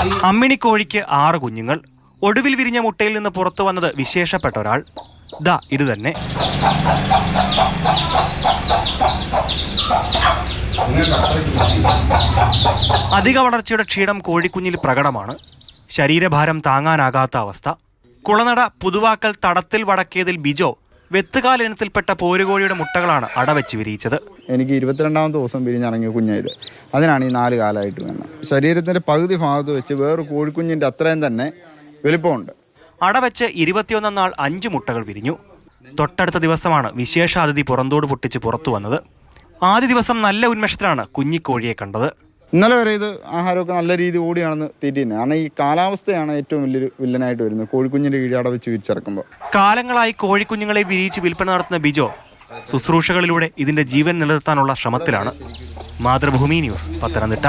അമ്മിണി കോഴിക്ക് ആറ് കുഞ്ഞുങ്ങൾ. ഒടുവിൽ വിരിഞ്ഞ മുട്ടയിൽ നിന്ന് പുറത്തു വന്നത് വിശേഷപ്പെട്ട ഒരാൾ. ദാ ഇത് തന്നെ. അധിക വളർച്ചയുടെ ക്ഷീണം കോഴിക്കുഞ്ഞിൽ പ്രകടമാണ്. ശരീരഭാരം താങ്ങാനാകാത്ത അവസ്ഥ. കുളനട പുതുവാക്കൽ തടത്തിൽ വടക്കിയതിൽ ബിജോ വെത്തുകാൽ ഇനത്തിൽപ്പെട്ട പോരുകോഴിയുടെ മുട്ടകളാണ് അടവെച്ച് വിരിയിച്ചത്. എനിക്ക് ഇരുപത്തിരണ്ടാമത്തെ ദിവസം പിരിഞ്ഞിറങ്ങിയ കുഞ്ഞായത് അതിനാണ് ഈ നാല് കാലമായിട്ട് വേണം ശരീരത്തിന്റെ പകുതി ഭാഗത്ത് വെച്ച് വേറൊരു കോഴിക്കുഞ്ഞിന്റെ അത്രയും തന്നെ വലിപ്പമുണ്ട്. അടവെച്ച് ഇരുപത്തിയൊന്നാം നാൾ അഞ്ച് മുട്ടകൾ വിരിഞ്ഞു. തൊട്ടടുത്ത ദിവസമാണ് വിശേഷാതിഥി പുറന്തോട് പൊട്ടിച്ച് പുറത്തു വന്നത്. ആദ്യ ദിവസം നല്ല ഉന്മേഷത്തിലാണ് കുഞ്ഞിക്കോഴിയെ കണ്ടത്. ഇന്നലെ വരെ ഇത് ആഹാരമൊക്കെ നല്ല രീതി ഓടിയാണെന്ന് തീറ്റിനെ കാരണം ഈ കാലാവസ്ഥയാണ് ഏറ്റവും വലിയൊരു വില്ലനായിട്ട് വരുന്നത്. കോഴിക്കുഞ്ഞിന്റെ കീഴട വെച്ച് വിരിച്ചിറക്കുമ്പോൾ കാലങ്ങളായി കോഴിക്കുഞ്ഞുങ്ങളെ വിരിയിച്ച് വിൽപ്പന നടത്തുന്ന ബിജോ ശുശ്രൂഷകളിലൂടെ ഇതിന്റെ ജീവൻ നിലനിർത്താനുള്ള ശ്രമത്തിലാണ്. മാതൃഭൂമി ന്യൂസ് പത്തനംതിട്ട.